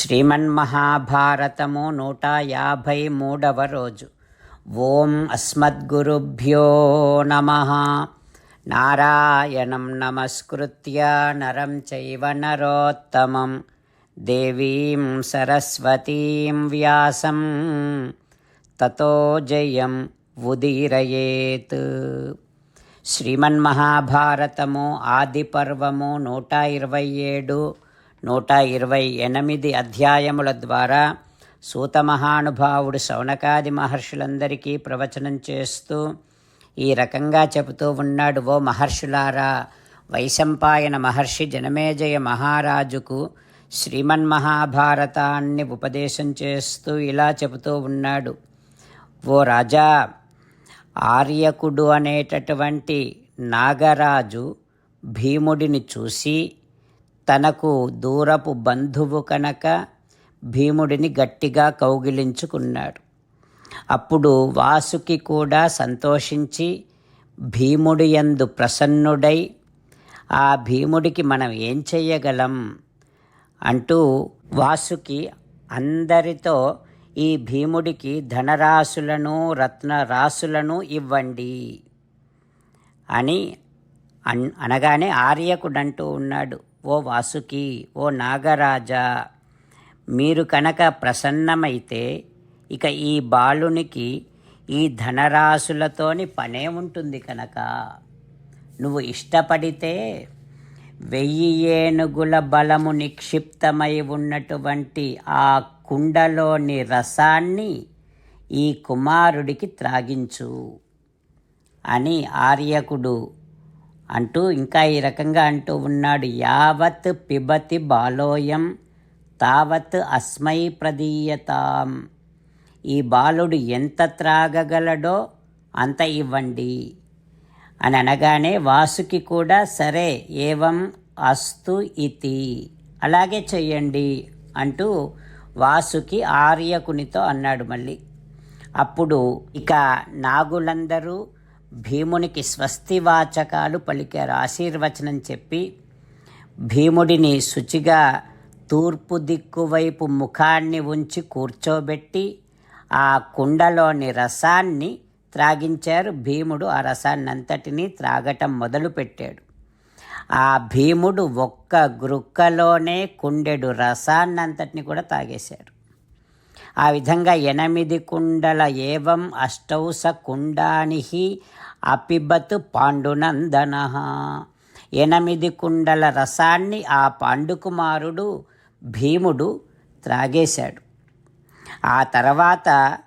శ్రీమన్మహాభారతము నూట యాభై మూడవ రోజు. ఓం అస్మద్గురుభ్యో నమ. నారాయణం నమస్కృత్య నరం చైవ నరోత్తమం. దేవీం సరస్వతీం వ్యాసం. తతో జయం ఉదీరయేత్. శ్రీమన్మహాభారతము ఆది పర్వము నూట ఇరవై ఏడు నూట ఇరవై ఎనిమిది అధ్యాయముల ద్వారా సూత మహానుభావుడు శౌనకాది మహర్షులందరికీ ప్రవచనం చేస్తూ ఈ రకంగా చెబుతూ ఉన్నాడు ఓ మహర్షులారా వైశంపాయన మహర్షి జనమేజయ మహారాజుకు శ్రీమన్మహాభారతాన్ని ఉపదేశం చేస్తూ ఇలా చెబుతూ ఉన్నాడు. ఓ రాజా ఆర్యకుడు అనేటటువంటి నాగరాజు భీముడిని చూసి తనకు దూరపు బంధువు కనుక భీముడిని గట్టిగా కౌగిలించుకున్నాడు. అప్పుడు వాసుకి కూడా సంతోషించి భీముడి యందు ప్రసన్నుడై ఆ భీముడికి మనం ఏం చెయ్యగలం అంటూ వాసుకి అందరితో ఈ భీముడికి ధనరాశులను రత్నరాశులను ఇవ్వండి అని అన్ అనగానే ఆర్యకుడంటూ ఉన్నాడు. ఓ వాసుకి ఓ నాగరాజా మీరు కనుక ప్రసన్నమైతే ఇక ఈ బాలునికి ఈ ధనరాశులతోని పనే ఉంటుంది కనుక. నువ్వు ఇష్టపడితే వెయ్యి ఏనుగుల బలము నిక్షిప్తమై ఉన్నటువంటి ఆ కుండలోని రసాన్ని ఈ కుమారుడికి త్రాగించు అని ఆర్యకుడు అంటూ ఇంకా ఈ రకంగా అంటూ ఉన్నాడు. యావత్ పిబతి బాలోయం తావత్ అస్మై ప్రదీయతాం. ఈ బాలుడు ఎంత త్రాగగలడో అంత ఇవ్వండి. అని అనగానే వాసుకి కూడా సరే ఏవం అస్తు ఇతి అలాగే చెయ్యండి అంటూ వాసుకి ఆర్యకునితో అన్నాడు మళ్ళీ. అప్పుడు ఇక నాగులందరూ భీమునికి స్వస్తివాచకాలు పలికారు. ఆశీర్వచనం చెప్పి భీముడిని శుచిగా తూర్పు దిక్కు వైపు ముఖాన్ని ఉంచి కూర్చోబెట్టి ఆ కుండలోని రసాన్ని త్రాగించారు. భీముడు ఆ రసాన్నంతటినీ త్రాగటం మొదలుపెట్టాడు. ఆ భీముడు ఒక్క గ్రుక్కలోనే కుండెడు రసాన్నంతటిని కూడా తాగేశాడు ఆ విధంగా ఎనిమిది కుండల ఏవం అష్టౌస కుండాని అపిబత్ పాండునందన. ఎనిమిది కుండల రసాన్ని ఆ పాండుకుమారుడు భీముడు త్రాగేశాడు. ఆ తర్వాత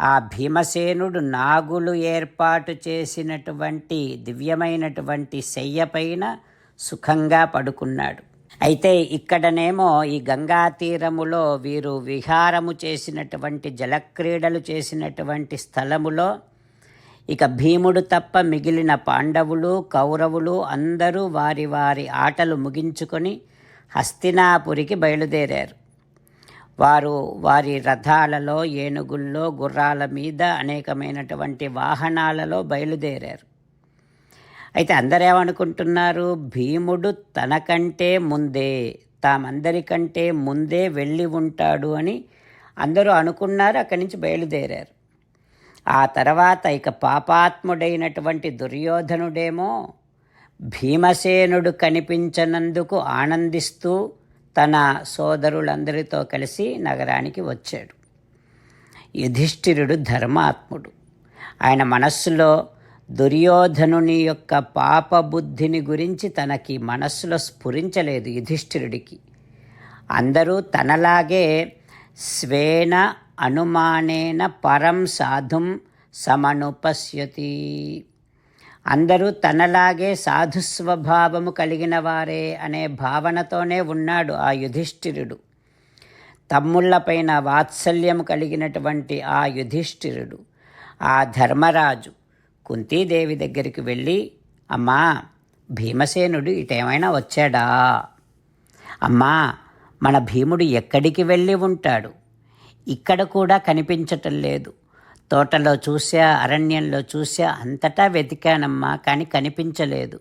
ఆ భీమసేనుడు నాగులు ఏర్పాటు చేసినటువంటి దివ్యమైనటువంటి శయ్యపైన సుఖంగా పడుకున్నాడు. అయితే ఇక్కడనేమో ఈ గంగా తీరములో వీరు విహారము చేసినటువంటి జలక్రీడలు చేసినటువంటి స్థలములో ఇక భీముడు తప్ప మిగిలిన పాండవులు కౌరవులు అందరూ వారి వారి ఆటలు ముగించుకొని హస్తినాపురికి బయలుదేరారు. వారు వారి రథాలలో ఏనుగుల్లో గుర్రాల మీద అనేకమైనటువంటి వాహనాలలో బయలుదేరారు. అయితే అందరేమనుకుంటున్నారు? భీముడు తనకంటే ముందే తామందరికంటే ముందే వెళ్ళి ఉంటాడు అని అందరూ అనుకున్నారు అక్కడి నుంచి బయలుదేరారు. ఆ తర్వాత ఇక పాపాత్ముడైనటువంటి దుర్యోధనుడేమో భీమసేనుడు కనిపించనందుకు ఆనందిస్తూ తన సోదరులందరితో కలిసి నగరానికి వచ్చాడు. యుధిష్ఠిరుడు ధర్మాత్ముడు. ఆయన మనస్సులో దుర్యోధనుని యొక్క పాపబుద్ధిని గురించి తనకి మనస్సులో స్ఫురించలేదు యుధిష్ఠిరుడికి. అందరూ తనలాగే స్వేన అనుమానేన పరం సాధుం సమనుపశ్యతి. అందరూ తనలాగే సాధుస్వభావము కలిగిన వారే అనే భావనతోనే ఉన్నాడు ఆ యుధిష్ఠిరుడు. తమ్ముళ్ళపైన వాత్సల్యం కలిగినటువంటి ఆ యుధిష్ఠిరుడు ఆ ధర్మరాజు. కుంతీదేవి దగ్గరికి వెళ్ళి అమ్మా భీమసేనుడు ఇటేమైనా వచ్చాడా? అమ్మా మన భీముడు ఎక్కడికి వెళ్ళి ఉంటాడు? ఇక్కడ కూడా కనిపించటం లేదు. తోటలో చూసా అరణ్యంలో చూసా అంతటా వెతికానమ్మా కానీ కనిపించలేదు.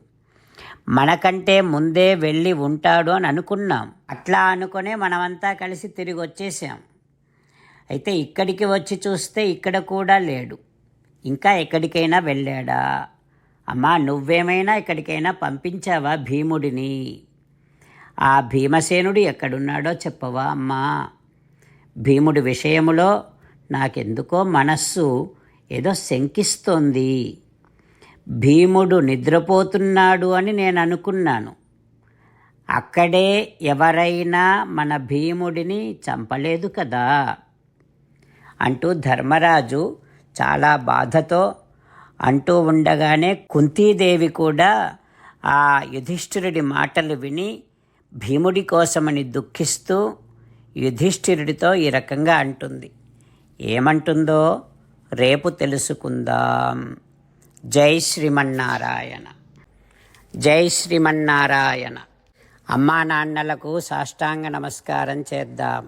మనకంటే ముందే వెళ్ళి ఉంటాడు అని అనుకున్నాం. అట్లా అనుకునే మనమంతా కలిసి తిరిగి వచ్చేసాం అయితే ఇక్కడికి వచ్చి చూస్తే ఇక్కడ కూడా లేడు. ఇంకా ఎక్కడికైనా వెళ్ళాడా? అమ్మా నువ్వేమైనా ఎక్కడికైనా పంపించావా భీముడిని? ఆ భీమసేనుడు ఎక్కడున్నాడో చెప్పవా అమ్మా? భీముడి విషయములో నాకెందుకో మనస్సు ఏదో శంకిస్తోంది. భీముడు నిద్రపోతున్నాడు అని నేను అనుకున్నాను అక్కడే ఎవరైనా మన భీముడిని చంపలేదు కదా? అంటూ ధర్మరాజు చాలా బాధతో అంటూ ఉండగానే కుంతీదేవి కూడా ఆ యుధిష్ఠిరుడి మాటలు విని భీముడి కోసమని దుఃఖిస్తూ యుధిష్ఠిరుడితో ఈ రకంగా అంటుంది. ఏమంటుందో రేపు తెలుసుకుందాం. జై శ్రీమన్నారాయణ. జై శ్రీమన్నారాయణ. అమ్మా నాన్నలకు సాష్టాంగ నమస్కారం చేద్దాం.